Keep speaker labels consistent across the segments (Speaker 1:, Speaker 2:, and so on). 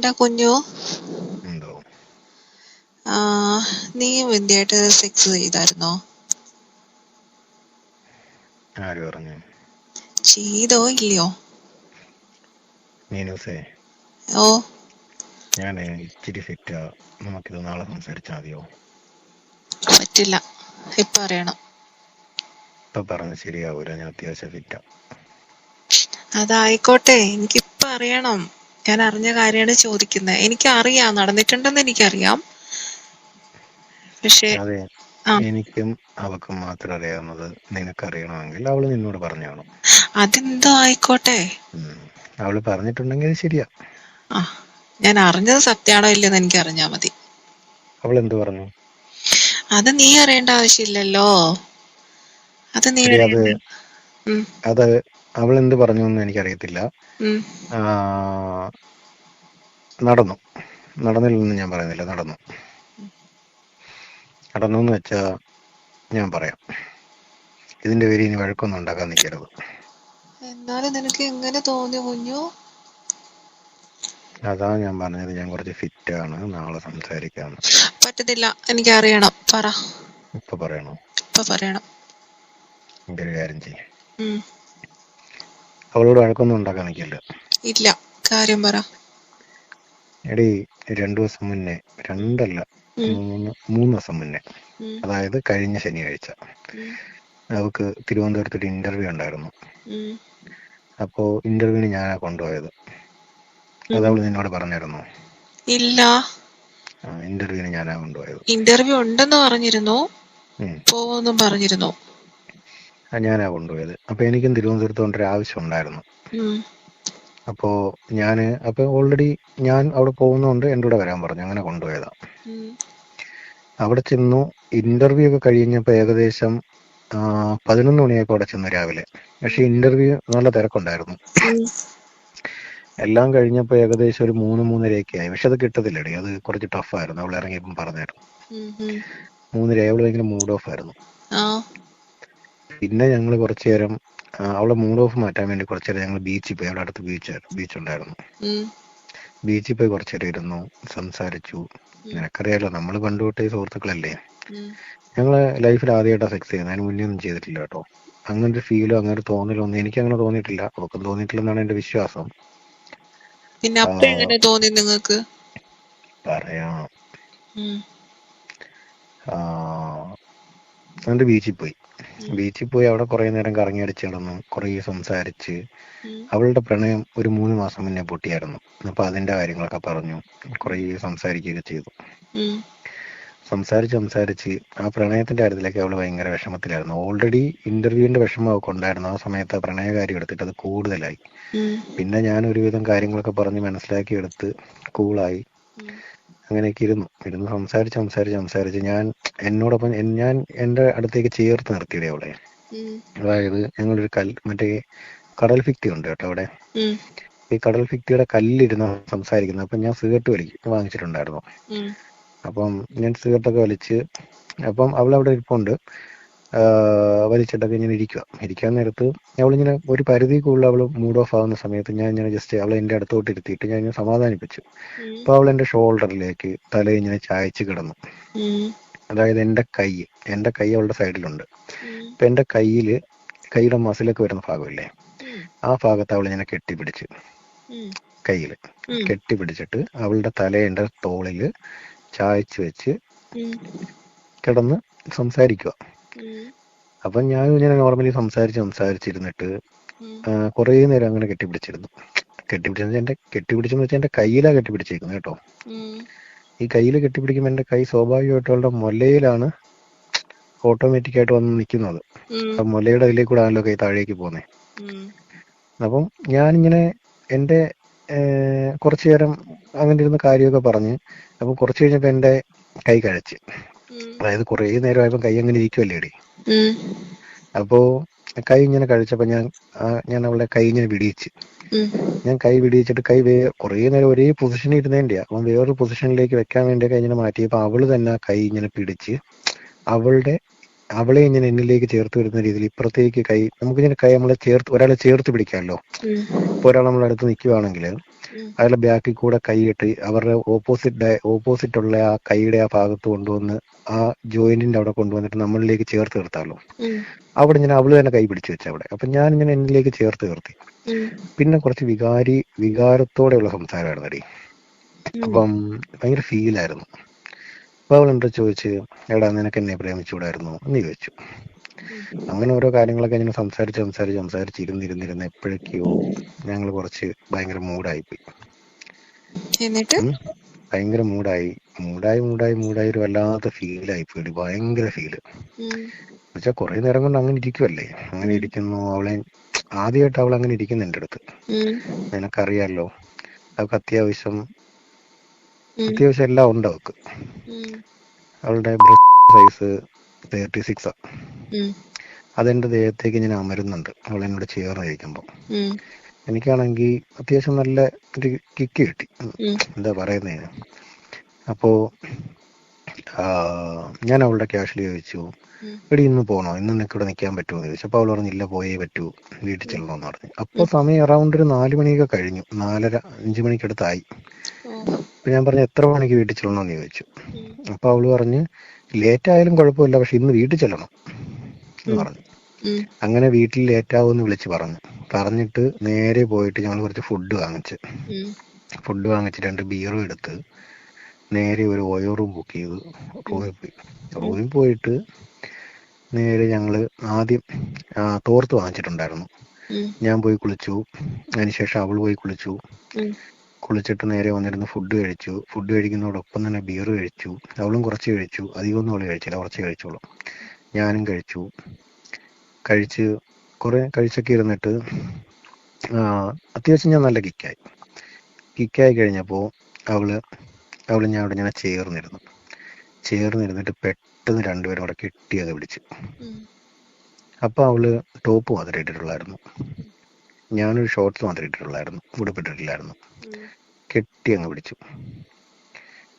Speaker 1: എടാ കുഞ്ഞു
Speaker 2: ഉണ്ടോ
Speaker 1: നീ നീയും വിദ്യയായിട്ട് സെക്സ് ചെയ്തായിരുന്നോ?
Speaker 2: ആര് പറഞ്ഞു?
Speaker 1: ചെയ്തോ ഇല്ലയോ?
Speaker 2: മീനൂസേ.
Speaker 1: ഓ.
Speaker 2: ഞാൻ ഇച്ചിരി ഫിറ്റാ നമുക്കിത് നാളെ സംസാരിച്ചാൽ മതിയോ?
Speaker 1: പറ്റില്ല. ഇപ്പൊ അറിയണം.
Speaker 2: ഇപ്പൊ പറഞ്ഞ ശരിയാവൂല. ഞാൻ അത്യാവശ്യം ഫിറ്റാ
Speaker 1: അതായിക്കോട്ടെ. എനിക്കിപ്പൊ അറിയണം. ഞാൻ അറിഞ്ഞ കാര്യമാണ് ചോദിക്കുന്നത് എനിക്ക് അറിയാം നടന്നിട്ടുണ്ടെന്ന് എനിക്കറിയാം. പക്ഷേ.
Speaker 2: എനിക്കും അവക്കും മാത്രം അറിയാവുന്നത് നിനക്കറിയണമെങ്കിൽ അവൾ നിന്നോട് പറഞ്ഞു കാണും
Speaker 1: അതെന്തോ ആയിക്കോട്ടെ.
Speaker 2: അവൾ പറഞ്ഞിട്ടുണ്ടെങ്കിൽ ശരിയാ.
Speaker 1: ഞാൻ അറിഞ്ഞത് സത്യാണോ ഇല്ലെന്ന് എനിക്ക് അറിഞ്ഞാ മതി.
Speaker 2: അവൾ എന്ത് പറഞ്ഞു?
Speaker 1: അത് നീ അറിയേണ്ട ആവശ്യമില്ലല്ലോ. അത് നീ
Speaker 2: അത് അവൾ എന്ത് പറഞ്ഞു എന്ന് എനിക്കറിയത്തില്ല നടന്നു. നടന്നില്ലെന്ന് ഞാൻ പറയുന്നില്ല നടന്നു. നടന്നു എന്ന് വെച്ചാ ഞാൻ പറയാം. ഇതിന്റെ പേര് ഇനി വഴക്കൊന്നും ഉണ്ടാക്കാൻ നിൽക്കരുത്.
Speaker 1: എന്നാലും നിനക്ക് എങ്ങനെ തോന്നി കുഞ്ഞു.
Speaker 2: അതാ ഞാൻ പറഞ്ഞത് ഞാൻ കുറച്ച് ഫിറ്റ് ആണ് നാളെ സംസാരിക്കാന്ന്.
Speaker 1: പറ്റത്തില്ല എനിക്ക് അറിയണം പറ.
Speaker 2: ഇപ്പൊ പറയണോ?
Speaker 1: ഇപ്പൊ പറയണം.
Speaker 2: എന്റെ ഒരു കാര്യം ചെയ്യും. അവളോട് വഴക്കൊന്നും ഉണ്ടാക്കാൻ നിൽക്കില്ല
Speaker 1: ഇല്ല കാര്യം പറ.
Speaker 2: എടി രണ്ടു ദിവസം മുന്നേ രണ്ടല്ല മൂന്ന് മൂന്ന് ദിവസം മുന്നേ അതായത് കഴിഞ്ഞ ശനിയാഴ്ച അവക്ക് തിരുവനന്തപുരത്ത് ഒരു ഇന്റർവ്യൂ ഉണ്ടായിരുന്നു. അപ്പോ ഇന്റർവ്യൂവിന് ഞാനാ കൊണ്ടുപോയത്. അത് അവൾ നിന്നോട് പറഞ്ഞിരുന്നു.
Speaker 1: ഇല്ല.
Speaker 2: ഇന്റർവ്യൂവിന് ഞാനാ കൊണ്ടുപോയത്.
Speaker 1: ഇന്റർവ്യൂ ഉണ്ടെന്ന് പറഞ്ഞിരുന്നു. പോവെന്നും പറഞ്ഞിരുന്നു.
Speaker 2: ഞാനാ കൊണ്ടുപോയത്. അപ്പൊ എനിക്കും തിരുവനന്തപുരത്ത് കൊണ്ടൊരു ആവശ്യം ഉണ്ടായിരുന്നു അപ്പോ ഞാൻ അപ്പൊ ഓൾറെഡി ഞാൻ അവിടെ പോകുന്നതുകൊണ്ട് എന്റെ കൂടെ വരാൻ പറഞ്ഞു. അങ്ങനെ കൊണ്ടുപോയതാ. അവിടെ ചെന്നു ഇന്റർവ്യൂ ഒക്കെ കഴിഞ്ഞപ്പോ ഏകദേശം പതിനൊന്ന് മണിയൊക്കെ അവിടെ ചെന്നു രാവിലെ. പക്ഷെ ഇന്റർവ്യൂ നല്ല തിരക്കുണ്ടായിരുന്നു. എല്ലാം കഴിഞ്ഞപ്പോ ഏകദേശം ഒരു മൂന്ന് മൂന്നരയൊക്കെ ആയി. പക്ഷെ അത് കിട്ടത്തില്ലടി. അത് കുറച്ച് ടഫായിരുന്നു അവൾ ഇറങ്ങിയപ്പം പറഞ്ഞായിരുന്നു. മൂന്നര അവൾ ഭയങ്കര മൂഡ് ഓഫ് ആയിരുന്നു. പിന്നെ ഞങ്ങൾ കുറച്ചു നേരം അവളെ മൂഡ് ഓഫ് മാറ്റാൻ വേണ്ടി കുറച്ചു നേരം ഞങ്ങൾ ബീച്ചിൽ പോയി. അവിടെ അടുത്ത് ബീച്ച് ബീച്ച് ഉണ്ടായിരുന്നു. ബീച്ചിൽ പോയി കുറച്ചു നേരം ഇരുന്നു സംസാരിച്ചു. നിനക്കറിയാലോ നമ്മൾ പണ്ട് തൊട്ടേ സുഹൃത്തുക്കളല്ലേ. ഞങ്ങൾ ലൈഫിൽ ആദ്യമായിട്ടാണ് സെക്സ് ചെയ്യുന്നത്. അതിന് മുന്നേ ഒന്നും ചെയ്തിട്ടില്ല കേട്ടോ. അങ്ങനെ ഒരു ഫീലോ അങ്ങനെ ഒരു തോന്നലോ ഒന്നും എനിക്ക് അങ്ങനെ തോന്നിയിട്ടില്ല. അവൾക്കും തോന്നിയിട്ടില്ലെന്നാണ് എന്റെ വിശ്വാസം.
Speaker 1: പിന്നെ എങ്ങനെ തോന്നി നിങ്ങൾക്ക്
Speaker 2: പറയാം. എന്നിട്ട് ബീച്ചിൽ പോയി. ബീച്ചിൽ പോയി അവിടെ കുറെ നേരം കറങ്ങി അടിച്ച് കിടന്നു കുറെ സംസാരിച്ച്. അവളുടെ പ്രണയം ഒരു മൂന്ന് മാസം മുന്നേ പൊട്ടിയായിരുന്നു. അപ്പൊ അതിന്റെ കാര്യങ്ങളൊക്കെ പറഞ്ഞു. കുറെ സംസാരിക്കുകയൊക്കെ ചെയ്തു. സംസാരിച്ച് സംസാരിച്ച് ആ പ്രണയത്തിന്റെ കാര്യത്തിലേക്ക് അവൾ ഭയങ്കര വിഷമത്തിലായിരുന്നു. ഓൾറെഡി ഇന്റർവ്യൂവിന്റെ വിഷമം അവൾക്ക് ഉണ്ടായിരുന്നു. ആ സമയത്ത് ആ പ്രണയകാര്യം എടുത്തിട്ട് അത് കൂടുതലായി. പിന്നെ ഞാൻ ഒരുവിധം കാര്യങ്ങളൊക്കെ പറഞ്ഞ് മനസ്സിലാക്കി എടുത്ത് കൂളായി. അങ്ങനെയൊക്കെ ഇരുന്നു. ഇരുന്ന് സംസാരിച്ച് സംസാരിച്ച് സംസാരിച്ച് ഞാൻ എന്നോടൊപ്പം ഞാൻ എന്റെ അടുത്തേക്ക് ചേർത്ത് നിർത്തിയിടേ അവളെ. അതായത് ഞങ്ങളൊരു കൽ മറ്റേ കടൽ ഫിക്തി ഉണ്ട് കേട്ടോ അവിടെ. ഈ കടൽ ഫിക്തിയുടെ കല്ലിരുന്ന് സംസാരിക്കുന്നത് അപ്പം ഞാൻ സിഗരറ്റ് വലിക്കും വാങ്ങിച്ചിട്ടുണ്ടായിരുന്നു. അപ്പം ഞാൻ സിഗരറ്റൊക്കെ വലിച്ച് അപ്പം അവളവിടെ ഇരിപ്പുണ്ട്. ആ, വലിച്ചിട്ടൊക്കെ ഇങ്ങനെ ഇരിക്കുക ഇരിക്കാൻ നേരത്ത് അവളിങ്ങനെ ഒരു പരിധി കൂടുതൽ അവൾ മൂഡ് ഓഫ് ആവുന്ന സമയത്ത് ഞാൻ ഇങ്ങനെ ജസ്റ്റ് അവളെ എന്റെ അടുത്തോട്ട് ഇരുത്തിയിട്ട് ഞാൻ ഇങ്ങനെ സമാധാനിപ്പിച്ചു. അപ്പൊ അവൾ എന്റെ ഷോൾഡറിലേക്ക് തല ഇങ്ങനെ ചായച്ച് കിടന്നു. അതായത് എന്റെ കൈ എന്റെ കൈ അവളുടെ സൈഡിലുണ്ട്
Speaker 1: ഇപ്പൊ
Speaker 2: എന്റെ എന്റെ കയ്യിൽ കൈയുടെ മസിലൊക്കെ വരുന്ന ഭാഗമില്ലേ? ആ ഭാഗത്ത് അവൾ ഇങ്ങനെ കെട്ടിപ്പിടിച്ച് കയ്യിൽ
Speaker 1: കയ്യിൽ
Speaker 2: കെട്ടിപ്പിടിച്ചിട്ട് അവളുടെ തല എന്റെ തോളിൽ ചായച്ച് വെച്ച് കിടന്ന് സംസാരിക്കുക അപ്പം ഞാൻ ഇങ്ങനെ നോർമലി സംസാരിച്ച് സംസാരിച്ചിരുന്നിട്ട് കൊറേ നേരം അങ്ങനെ കെട്ടിപ്പിടിച്ചിരുന്നു. കെട്ടിപ്പിടിച്ചെന്ന് വെച്ചാൽ എന്റെ കെട്ടിപ്പിടിച്ചെന്ന് വെച്ചാൽ എന്റെ കയ്യിലാണ് കെട്ടിപ്പിടിച്ചേക്കുന്നത് കേട്ടോ. ഈ കയ്യിൽ കെട്ടിപ്പിടിക്കുമ്പോൾ എന്റെ കൈ സ്വാഭാവികമായിട്ടും അവളുടെ മുലയിലാണ് ഓട്ടോമാറ്റിക് ആയിട്ട് വന്ന് നിൽക്കുന്നത് അപ്പം മുലയുടെ അതിലേക്ക് കൂടെ ആണല്ലോ കൈ താഴേക്ക് പോകുന്നത്
Speaker 1: ഉം,
Speaker 2: അപ്പം ഞാനിങ്ങനെ എന്റെ കുറച്ചു നേരം അങ്ങനെ ഇരുന്ന് കാര്യമൊക്കെ പറഞ്ഞ് അപ്പൊ കുറച്ച് കഴിഞ്ഞപ്പോ എന്റെ കൈ കഴിച്ച്. അതായത് കുറേ നേരമായപ്പോൾ കൈ അങ്ങനെ ഇരിക്കുമല്ലേ ഇടി കൈ ഇങ്ങനെ കഴിച്ചപ്പോൾ ഞാൻ ഞാൻ അവളെ കൈ ഇങ്ങനെ വിടിയിച്ച് ഞാൻ കൈ വിടിയിച്ചിട്ട് കൈ വേ കുറേ നേരം ഒരേ പൊസിഷനിൽ ഇരുന്നേണ്ടിയാ അപ്പം വേറൊരു പൊസിഷനിലേക്ക് വെക്കാൻ വേണ്ടി കൈ ഇങ്ങനെ മാറ്റിയപ്പോൾ അവൾ തന്നെ കൈ ഇങ്ങനെ പിടിച്ച് അവളുടെ അവളെ ഇങ്ങനെ എന്നിലേക്ക് ചേർത്ത് വരുന്ന രീതിയിൽ ഇപ്പുറത്തേക്ക് കൈ നമുക്കിങ്ങനെ കൈ നമ്മളെ ചേർത്ത് ഒരാളെ ചേർത്ത് പിടിക്കാമല്ലോ. ഇപ്പൊ ഒരാൾ നമ്മളെ അടുത്ത് നിൽക്കുവാണെങ്കിൽ അയാളെ ബാക്കിൽ കൂടെ കൈയിട്ട് അവരുടെ ഓപ്പോസിറ്റ് ഓപ്പോസിറ്റ് ഉള്ള ആ കൈയുടെ ആ ഭാഗത്ത് കൊണ്ടുവന്ന് ആ ജോയിന്റിന്റെ അവിടെ കൊണ്ടുവന്നിട്ട് നമ്മളിലേക്ക് ചേർത്ത് നിർത്താമല്ലോ അവിടെ ഞാൻ അവൾ തന്നെ കൈ പിടിച്ചു വെച്ച അവിടെ. അപ്പൊ ഞാൻ ഇങ്ങനെ എന്നിലേക്ക് ചേർത്ത് നിർത്തി. പിന്നെ കുറച്ച് വികാരി വികാരത്തോടെയുള്ള സംസാരമായിരുന്നു അടി. അപ്പം ഭയങ്കര ഫീലായിരുന്നു അപ്പൊ അവൾ എന്താ ചോദിച്ച് എടാ നിനക്ക് എന്നെ പ്രേമിച്ചുകൂടായിരുന്നു എന്ന് ചോദിച്ചു. അങ്ങനെ ഓരോ കാര്യങ്ങളൊക്കെ ഇങ്ങനെ സംസാരിച്ച് സംസാരിച്ച് സംസാരിച്ച് ഇരുന്നിരുന്നിരുന്ന് എപ്പോഴൊക്കെയോ ഞങ്ങൾ കുറച്ച് ഭയങ്കര
Speaker 1: എന്നിട്ട്?
Speaker 2: ഉം. ഭയങ്കര മൂഡായി. മൂഡായി മൂഡായി മൂഡായി ഒരു വല്ലാത്ത ഫീലായി പോയി ഭയങ്കര
Speaker 1: ഫീൽ.
Speaker 2: എന്നുവെച്ചാൽ കുറെ നേരം കൊണ്ട് അങ്ങനെ ഇരിക്കുവല്ലേ? അങ്ങനെ ഇരിക്കുന്നു. അവളെ ആദ്യമായിട്ട് അവൾ അങ്ങനെ ഇരിക്കുന്നു എന്റെ അടുത്ത്. നിനക്കറിയാലോ? അവൾക്ക് അത്യാവശ്യം അത്യാവശ്യം എല്ലാം ഉണ്ട് അവൾക്ക്. അവളുടെ ബ്രസ്റ്റ് സൈസ് തേർട്ടി സിക്സ്. അതെന്റെ ദേഹത്തേക്ക് ഞാൻ അമരുന്നുണ്ട്. അവൾ എന്നോട് ചേർന്നിരിക്കുമ്പോൾ. എനിക്കാണെങ്കിൽ അത്യാവശ്യം നല്ല ഒരു കിക്ക് കിട്ടി. എന്താ പറയുന്നതിന് അപ്പോ ഞാൻ അവളുടെ ക്യാഷിൽ ചോദിച്ചു. എടി ഇന്ന് പോണോ? ഇന്ന് നിനക്ക് ഇവിടെ നിൽക്കാൻ പറ്റുമോ? എന്ന് ചോദിച്ചു. അപ്പൊ അവൾ പറഞ്ഞില്ല പോയേ പറ്റൂ. വീട്ടിൽ ചെല്ലണമെന്ന് പറഞ്ഞു. അപ്പൊ സമയം അറൗണ്ട് ഒരു നാല് മണിയൊക്കെ കഴിഞ്ഞു. നാലര അഞ്ചു മണിക്കടുത്തായി.
Speaker 1: അടുത്തായി
Speaker 2: അപ്പൊ ഞാൻ പറഞ്ഞു എത്ര മണിക്ക് വീട്ടിൽ ചെല്ലണമെന്ന് ചോദിച്ചു.
Speaker 1: അപ്പോൾ
Speaker 2: അപ്പൊ അവൾ പറഞ്ഞ് ലേറ്റ് ആയാലും കുഴപ്പമില്ല. പക്ഷെ ഇന്ന് വീട്ടിൽ ചെല്ലണം. എന്ന് പറഞ്ഞു. അങ്ങനെ വീട്ടിൽ ലേറ്റ് എന്ന് വിളിച്ച് പറഞ്ഞു. പറഞ്ഞിട്ട് നേരെ പോയിട്ട് ഞങ്ങൾ കുറച്ച് ഫുഡ് വാങ്ങിച്ച്. ഫുഡ് വാങ്ങിച്ച് രണ്ട് ബിയറും എടുത്ത് നേരെ ഒരു ഓയോ റൂം ബുക്ക് ചെയ്ത് റൂമിൽ പോയി. റൂമിൽ പോയിട്ട് നേരെ ഞങ്ങൾ ആദ്യം തോർത്ത് വാങ്ങിച്ചിട്ടുണ്ടായിരുന്നു. ഞാൻ പോയി കുളിച്ചു. അതിനുശേഷം അവൾ പോയി കുളിച്ചു. കുളിച്ചിട്ട് നേരെ വന്നിരുന്ന് ഫുഡ് കഴിച്ചു. ഫുഡ് കഴിക്കുന്നതോടൊപ്പം തന്നെ ബിയർ കഴിച്ചു. അവളും കുറച്ച് കഴിച്ചു. അധികമൊന്നും അവൾ കഴിച്ചില്ല. കുറച്ച് കഴിച്ചോളൂ. ഞാനും കഴിച്ചു. കഴിച്ച് കുറെ കഴിച്ചൊക്കെ ഇരുന്നിട്ട് അത്യാവശ്യം ഞാൻ നല്ല കിക്കായി. കിക്കായി കഴിഞ്ഞപ്പോൾ അവൾ അവൾ ഞാൻ അവിടെ ഇങ്ങനെ ചേർന്നിരുന്നു. ചേർന്നിരുന്നിട്ട് പെട്ടെന്ന് രണ്ടുപേരും അവിടെ കെട്ടി അങ്ങ് പിടിച്ചു അപ്പൊ അവൾ ടോപ്പ് മാത്രമേ ഇട്ടിട്ടുള്ളായിരുന്നു. ഞാനൊരു ഷോർട്സ് മാത്രമേ ഇട്ടിട്ടുള്ളായിരുന്നു. ഉടുപ്പിട്ടിട്ടില്ലായിരുന്നു. കെട്ടി അങ്ങ് പിടിച്ചു.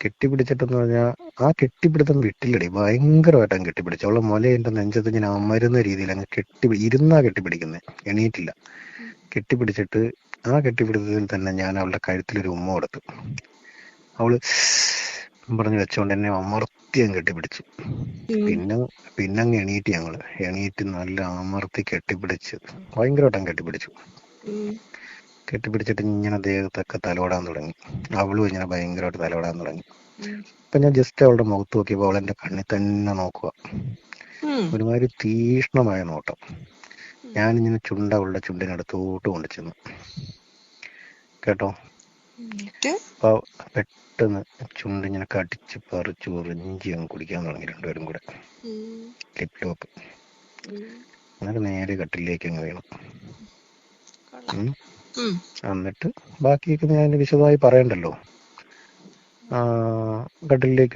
Speaker 2: കെട്ടിപ്പിടിച്ചിട്ടെന്ന് പറഞ്ഞാൽ ആ കെട്ടിപ്പിടുത്തം വിട്ടില്ലടി. ഭയങ്കരമായിട്ട് അങ്ങ് കെട്ടിപ്പിടിച്ചു. അവളെ മുല എന്റെ നെഞ്ചത്ത് ഞാൻ അമരുന്ന രീതിയിൽ അങ്ങ് കെട്ടി ഇരുന്നാ കെട്ടിപ്പിടിക്കുന്നത് എണീറ്റില്ല. കെട്ടിപ്പിടിച്ചിട്ട് ആ കെട്ടിപ്പിടുത്തത്തിൽ തന്നെ ഞാൻ അവളുടെ കഴുത്തിലൊരു ഉമ്മ കൊടുത്തു. അവൾ പറഞ്ഞു വെച്ചോണ്ട് എന്നെ അമർത്തി അങ്ങ് കെട്ടിപ്പിടിച്ചു. പിന്നെ പിന്നെ അങ്ങ് എണീറ്റ് ഞങ്ങൾ. എണീറ്റ് നല്ല അമർത്തി കെട്ടിപ്പിടിച്ച് ഭയങ്കരമായിട്ട് അങ്ങ് കെട്ടിപ്പിടിച്ചു. കെട്ടിപ്പിടിച്ചിട്ട് ഇങ്ങനെ ദേഹത്തൊക്കെ തലോടാൻ തുടങ്ങി. അവളും ഇങ്ങനെ ഭയങ്കരമായിട്ട് തലോടാൻ തുടങ്ങി. അപ്പൊ ഞാൻ ജസ്റ്റ് അവളുടെ മുഖത്ത് നോക്കിയപ്പോൾ അവൾ എന്റെ കണ്ണിൽ തന്നെ നോക്കുക. ഒരുമാതിരി തീഷ്ണമായ നോട്ടം. ഞാനിങ്ങനെ ചുണ്ട അവളുടെ ചുണ്ടിനടുത്തോട്ട് കൊണ്ടു ചെന്നു. കേട്ടോ? അപ്പൊ പെട്ടെന്ന് ചുണ്ട് ഇങ്ങനെ കടിച്ച് പറിച്ച് ഉറിഞ്ചി അങ്ങ് കുടിക്കാൻ തുടങ്ങി രണ്ടുപേരും കൂടെ. Lip lock. എന്നിട്ട് നേരെ കട്ടിലേക്ക് അങ്ങ് വീണു. എന്നിട്ട് ബാക്കിയൊക്കെ ഞാൻ വിശദമായി പറയണ്ടല്ലോ. ആ,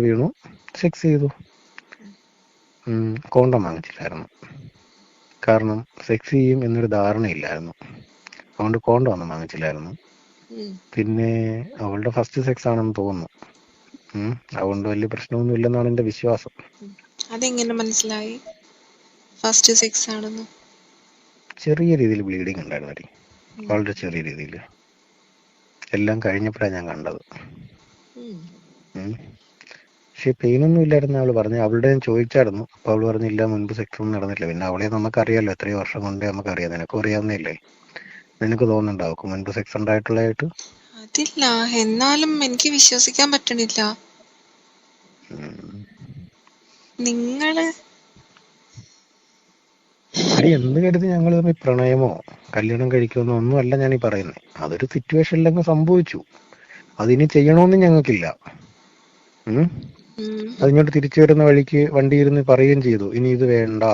Speaker 2: വീണു. സെക്സ് ചെയ്തു. കോണ്ടം വാങ്ങിച്ചില്ലായിരുന്നു. കാരണം സെക്സ് ചെയ്യും എന്നൊരു ധാരണയില്ലായിരുന്നു. അതുകൊണ്ട് കോണ്ടം ഒന്നും വാങ്ങിച്ചില്ലായിരുന്നു. പിന്നെ അവളുടെ ഫസ്റ്റ് സെക്സ് ആണെന്ന് തോന്നുന്നു. അതുകൊണ്ട് വലിയ പ്രശ്നമൊന്നും ഇല്ലെന്നാണ് എന്റെ വിശ്വാസം.
Speaker 1: അതെങ്ങനെ മനസ്സിലായി? ഫസ്റ്റ് സെക്സ് ആണെന്ന്.
Speaker 2: ചെറിയ രീതിയിൽ ബ്ലീഡിങ് ഉണ്ടായിരുന്നു വളരെ ചെറിയ രീതിയിൽ. എല്ലാം കഴിഞ്ഞപ്പോഴാണ് ഞാൻ കണ്ടത്. പക്ഷെ പെയിൻ പെയിനൊന്നും ഇല്ലായിരുന്നു അവൾ പറഞ്ഞു. അവളുടെ ഞാൻ ചോദിച്ചായിരുന്നു. അപ്പൊ അവൾ പറഞ്ഞില്ല മുൻപ് സെക്സ് ഒന്നും നടന്നില്ല. പിന്നെ അവളെ നമുക്കറിയാലോ എത്രയോ വർഷം കൊണ്ട് നമുക്കറിയാം. നിനക്കും അറിയാവുന്നില്ലേ നിനക്ക് തോന്നുന്നുണ്ടാവും. മുൻപ് സെക്സ് ഉണ്ടായിട്ടുള്ളതായിട്ട്?
Speaker 1: അതില്ല. എന്നാലും എനിക്ക് വിശ്വസിക്കാൻ പറ്റണില്ല.
Speaker 2: നിങ്ങൾ എന്ത് കരുതി ഞങ്ങൾ തമ്മിൽ പ്രണയമോ കല്യാണം കഴിക്കുമെന്നോ ഒന്നും അല്ല ഞാൻ ഈ പറയുന്നത് അതൊരു സിറ്റുവേഷനിലങ്ങ് സംഭവിച്ചു. അതിനി ചെയ്യണമെന്ന് ഞങ്ങൾക്കില്ല. അതിങ്ങോട്ട് തിരിച്ചു വരുന്ന വഴിക്ക് വണ്ടി ഇരുന്ന് പറയുകയും ചെയ്തു. ഇനി ഇത് വേണ്ട.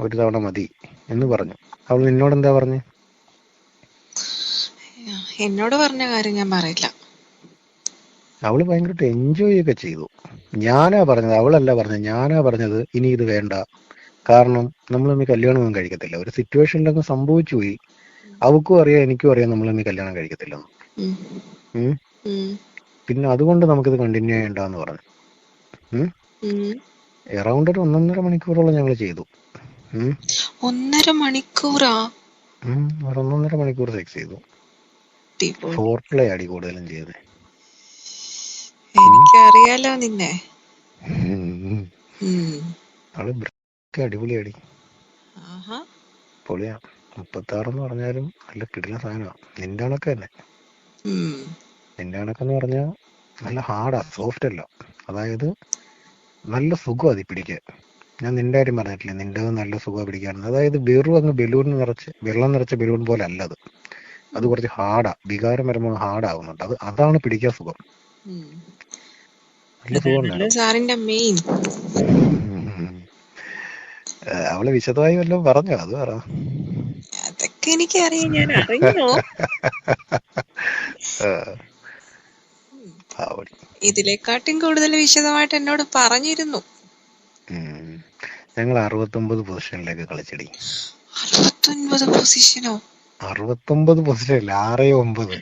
Speaker 2: ഒരു തവണ മതി എന്ന് പറഞ്ഞു. അവൾ നിന്നോട് എന്താ പറഞ്ഞു?
Speaker 1: എന്നോട് പറഞ്ഞ കാര്യം ഞാൻ പറയില്ല.
Speaker 2: അവൾ ഭയങ്കരമായിട്ട് എൻജോയ് ഒക്കെ ചെയ്തു. ഞാനാ പറഞ്ഞത് അവളല്ല പറഞ്ഞത് ഞാനാ പറഞ്ഞത് ഇനി ഇത് വേണ്ട. കാരണം നമ്മൾ തമ്മിൽ കല്യാണമൊന്നും കഴിക്കത്തില്ല. ഒരു സിറ്റുവേഷനിലൊക്കെ സംഭവിച്ചു പോയി. അവക്കും അറിയാം എനിക്കും അറിയാം നമ്മൾ തമ്മിൽ കല്യാണം കഴിക്കത്തില്ലെന്ന്.
Speaker 1: ഉം.
Speaker 2: പിന്നെ അതുകൊണ്ട് നമുക്കിത് കണ്ടിന്യൂ ചെയ്യണ്ടെന്ന് പറഞ്ഞു. എറൗണ്ട് ഒരു ഒന്നൊന്നര മണിക്കൂറോളം ഞങ്ങൾ ചെയ്തു.
Speaker 1: ഒന്നര മണിക്കൂറാ.
Speaker 2: ഒരു ഒന്നൊന്നര മണിക്കൂർ സെക്സ് ചെയ്തു. ഫോർ പ്ലേ അടി കൂടുതലും ചെയ്തത്
Speaker 1: എനിക്കറിയാലോ നിന്നെ.
Speaker 2: ഉം.
Speaker 1: ഉം.
Speaker 2: അടിപൊളിയാടി അടിപൊളി അടി.
Speaker 1: ആഹാ.
Speaker 2: പൊളിയാ. മുപ്പത്തി ആറ് എന്ന് പറഞ്ഞാലും നല്ല കിടില സാധനമാ നിന്റെ കണക്ക് തന്നെ. നിന്റെ കണക്കെന്ന് പറഞ്ഞാൽ നല്ല ഹാർഡാ സോഫ്റ്റ് അല്ല അതായത് നല്ല സുഖം അത് പിടിക്കാൻ. ഞാൻ നിന്റെ കാര്യം പറഞ്ഞിട്ടില്ല? നിന്റെ നല്ല സുഖം പിടിക്കാൻ അതായത് വെറും അങ്ങ് ബലൂൺ നിറച്ച് വെള്ളം നിറച്ച ബലൂൺ പോലെ അല്ല അത്. അത് കുറച്ച് ഹാർഡാ. വികാരം വരുമ്പോൾ ഹാർഡ് ഹാർഡാവുന്നുണ്ട് അത് അതാണ് പിടിക്കാൻ സുഖം. നല്ല സുഖം അവൾ വിശദമായി വല്ലതും പറഞ്ഞോ? അത് പറ.
Speaker 1: അതൊക്കെ എനിക്കറിയാം ഞാൻ അറിഞ്ഞോ? കൂടുതൽ വിശദമായിട്ട് എന്നോട് പറഞ്ഞിരുന്നു.
Speaker 2: ഞങ്ങൾ അറുപത്തൊമ്പത് പൊസിഷനിലേക്ക് കളിച്ചടി.
Speaker 1: അറുപത്തൊൻപത് പൊസിഷനോ?
Speaker 2: അറുപത്തൊമ്പത് പൊസിഷനില്ല ആറേ ഒമ്പത്.